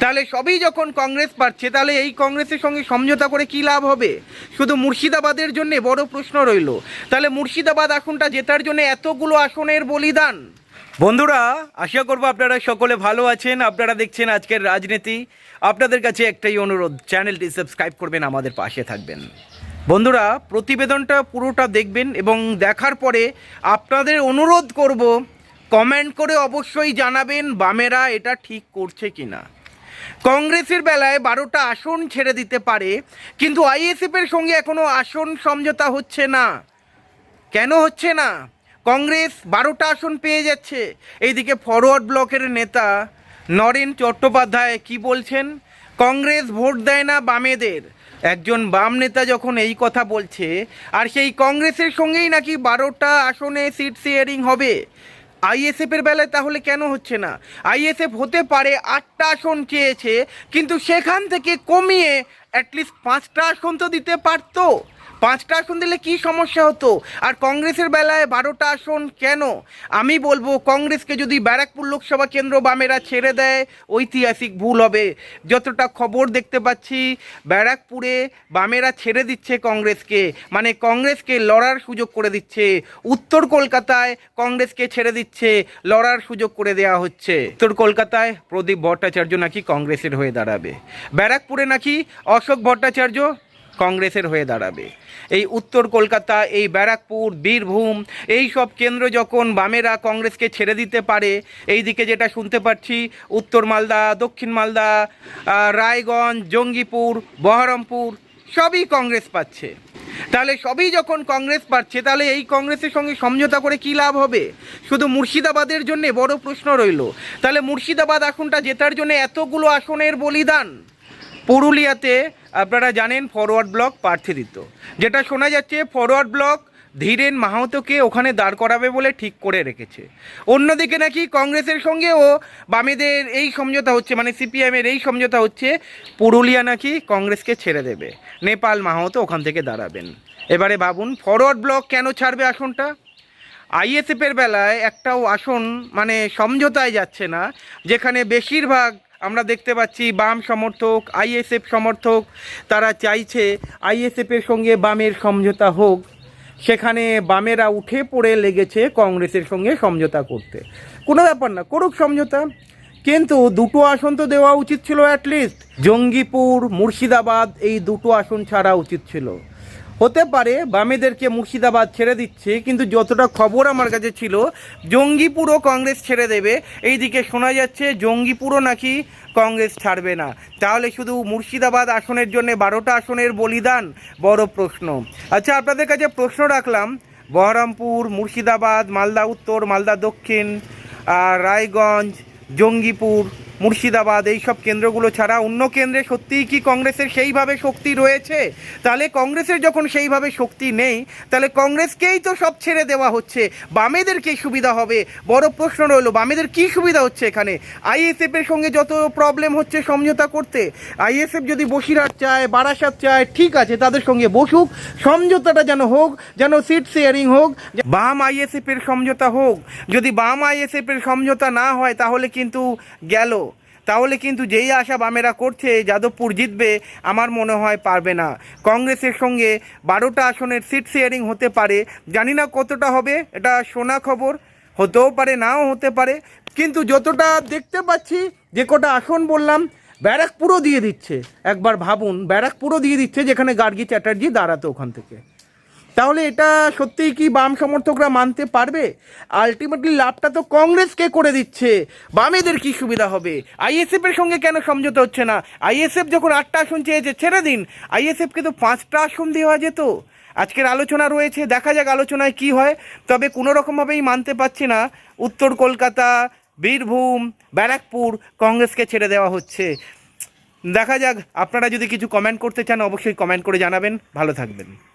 তাহলে সবই যখন কংগ্রেস পাচ্ছে তাহলে এই কংগ্রেসের সঙ্গে সমঝোতা করে কি লাভ হবে? শুধু মুর্শিদাবাদের জন্য বড় প্রশ্ন রইল। তাহলে মুর্শিদাবাদ আসনটা জেতার জন্য এতগুলো আসনের বলিদান? বন্ধুরা, আশা করব আপনারা সকলে ভালো আছেন। আপনারা দেখছেন আজকের রাজনীতি। আপনাদের কাছে একটাই অনুরোধ, চ্যানেলটি সাবস্ক্রাইব করবেন, আমাদের পাশে থাকবেন। বন্ধুরা, প্রতিবেদনটা পুরোটা দেখবেন এবং দেখার পরে আপনাদের অনুরোধ করব, কমেন্ট করে অবশ্যই জানাবেন বামেরা এটা ঠিক করছে কিনা। কংগ্রেসের বেলায় বারোটা আসন ছেড়ে দিতে পারে, কিন্তু আইএসএফের সঙ্গে এখনও আসন সমঝোতা হচ্ছে না। কেন হচ্ছে না? কংগ্রেস বারোটা আসন পেয়ে যাচ্ছে। এইদিকে ফরওয়ার্ড ব্লকের নেতা নরেন চট্টোপাধ্যায় কি বলছেন? কংগ্রেস ভোট দেয় না বামেদের। একজন বাম নেতা যখন এই কথা বলছে, আর সেই কংগ্রেসের সঙ্গেই নাকি বারোটা আসনে সিট শেয়ারিং হবে। আইএসএফের বেলায় তাহলে কেন হচ্ছে না? আইএসএফ হতে পারে আটটা আসন চেয়েছে, কিন্তু সেখান থেকে কমিয়ে অ্যাটলিস্ট পাঁচটা আসন তো দিতে পারতো। পাঁচটা আসন দিলে কি সমস্যা হতো? আর কংগ্রেসের বেলায় বারোটা আসন কেন? আমি বলব, কংগ্রেসকে যদি ব্যারাকপুর লোকসভা কেন্দ্র বামেরা ছেড়ে দেয়, ঐতিহাসিক ভুল হবে। যতটা খবর দেখতে পাচ্ছি, ব্যারাকপুরে বামেরা ছেড়ে দিচ্ছে কংগ্রেসকে। মানে কংগ্রেসকে লড়ার সুযোগ করে দিচ্ছে। উত্তর কলকাতায় কংগ্রেসকে ছেড়ে দিচ্ছে। লড়ার সুযোগ করে দেওয়া হচ্ছে। উত্তর কলকাতায় প্রদীপ ভট্টাচার্য নাকি কংগ্রেসের হয়ে দাঁড়াবে। ব্যারাকপুরে নাকি অশোক ভট্টাচার্য কংগ্রেসের হয়ে দাঁড়াবে। এই উত্তর কলকাতা, এই ব্যারাকপুর, বীরভূম, এই সব কেন্দ্র যখন বামেরা কংগ্রেসকে ছেড়ে দিতে পারে, এই দিকে যেটা শুনতে পাচ্ছি, উত্তর মালদা, দক্ষিণ মালদা রায়গঞ্জ, জঙ্গিপুর, বহরমপুর, সবই কংগ্রেস পাচ্ছে। তাহলে সবই যখন কংগ্রেস পাচ্ছে, তাহলে এই কংগ্রেসের সঙ্গে সমঝোতা করে কি লাভ হবে? শুধু মুর্শিদাবাদের জন্য বড় প্রশ্ন রইল। তাহলে মুর্শিদাবাদ আসনটা জেতার জন্য এতগুলো আসনের বলিদান। পুরুলিয়াতে আপনারা জানেন ফরওয়ার্ড ব্লক প্রার্থী দিত যেটা শোনা যাচ্ছে ফরওয়ার্ড ব্লক ধীরেন মাহাতোকে ওখানে দাঁড় করাবে বলে ঠিক করে রেখেছে। অন্যদিকে নাকি কংগ্রেসের সঙ্গেও বামেদের এই সমঝোতা হচ্ছে মানে সিপিএমের এই সমঝোতা হচ্ছে, পুরুলিয়া নাকি কংগ্রেসকে ছেড়ে দেবে। নেপাল মাহাতো ওখান থেকে দাঁড়াবেন। এবারে ভাবুন ফরওয়ার্ড ব্লক কেন ছাড়বে আসনটা? আইএসএফের বেলায় একটাও আসন মানে সমঝোতায় যাচ্ছে না, যেখানে বেশিরভাগ আমরা দেখতে পাচ্ছি বাম সমর্থক, আইএসএফ সমর্থক, তারা চাইছে আইএসএফের সঙ্গে বামের সমঝোতা হোক। সেখানে বামেরা উঠে পড়ে লেগেছে কংগ্রেসের সঙ্গে সমঝোতা করতে। কোনো ব্যাপার না, করুক সমঝোতা। কিন্তু দুটো আসন তো দেওয়া উচিত ছিল অ্যাটলিস্ট জঙ্গিপুর, মুর্শিদাবাদ, এই দুটো আসন ছাড়া উচিত ছিল। হতে পারে, বামেদেরকে মুর্শিদাবাদ ছেড়ে দিচ্ছে, কিন্তু যতটা খবর আমার কাছে ছিল, জঙ্গিপুরও কংগ্রেস ছেড়ে দেবে। এইদিকে শোনা যাচ্ছে, জঙ্গিপুরও নাকি কংগ্রেস ছাড়বে না। তাহলে শুধু মুর্শিদাবাদ আসনের জন্য বারোটা আসনের বলিদান? বড় প্রশ্ন। আচ্ছা আপনাদের কাছে প্রশ্ন রাখলাম। বহরমপুর, মুর্শিদাবাদ, মালদা উত্তর, মালদা দক্ষিণ, আর রায়গঞ্জ, জঙ্গিপুর মুর্শিদাবাদ এই সব কেন্দ্রগুলো ছাড়া অন্য কেন্দ্রে সত্যিই কি কংগ্রেসের সেইভাবে শক্তি রয়েছে? তাহলে কংগ্রেসের যখন সেইভাবে শক্তি নেই, তাহলে কংগ্রেসকেই তো সব ছেড়ে দেওয়া হচ্ছে। বামেদের কি সুবিধা হবে? বড় প্রশ্ন রইল, বামেদের কি সুবিধা হচ্ছে এখানে? আইএসএফ এর সঙ্গে যত প্রবলেম হচ্ছে সমঝোতা করতে, আইএসএফ যদি বসিরহাট চায়, বারাসাত চায়, ঠিক আছে, তাদের সঙ্গে বসুক, সমঝোতাটা যেন হোক, যেন সিট শেয়ারিং হোক বাম আইএসএফ এর সমঝোতা হোক। যদি বাম আইএসএফ এর সমঝোতা না হয়, তাহলে কিন্তু গেল। তাহলে কিন্তু যেই আশা বামেরা করছে, যাদবপুর জিতবে, আমার মনে হয় পারবে না। কংগ্রেসের সঙ্গে বারোটা আসনের সিট শেয়ারিং হতে পারে, জানি না কতটা হবে, এটা শোনা খবর। হতেও পারে, নাও হতে পারে। কিন্তু যতটা দেখতে পাচ্ছি, যে কটা আসন বললাম, ব্যারাকপুরও দিয়ে দিচ্ছে। একবার ভাবুন, ব্যারাকপুরও দিয়ে দিচ্ছে, যেখানে গার্গী চ্যাটার্জি দাঁড়াতো ওখান থেকে। তাহলে এটা সত্যিই কি বাম সমর্থকরা মানতে পারবে? আলটিমেটলি লাভটা তো কংগ্রেসকে করে দিচ্ছে। বামেদের কি সুবিধা হবে? আইএসএফ এর সঙ্গে কেন সমঝোতা হচ্ছে না? আইএসএফ যখন আটটা আসন চেয়েছে, ছেড়ে দিন। আইএসএফকে তো পাঁচটা আসন দেওয়া যেত। আজকের আলোচনা রয়েছে, দেখা যাক আলোচনায় কি হয়। তবে কোনো রকমভাবেই মানতে পারছি না। উত্তর কলকাতা, বীরভূম, ব্যারাকপুর কংগ্রেসকে ছেড়ে দেওয়া হচ্ছে। দেখা যাক, আপনারা যদি কিছু কমেন্ট করতে চান, অবশ্যই কমেন্ট করে জানাবেন। ভালো থাকবেন।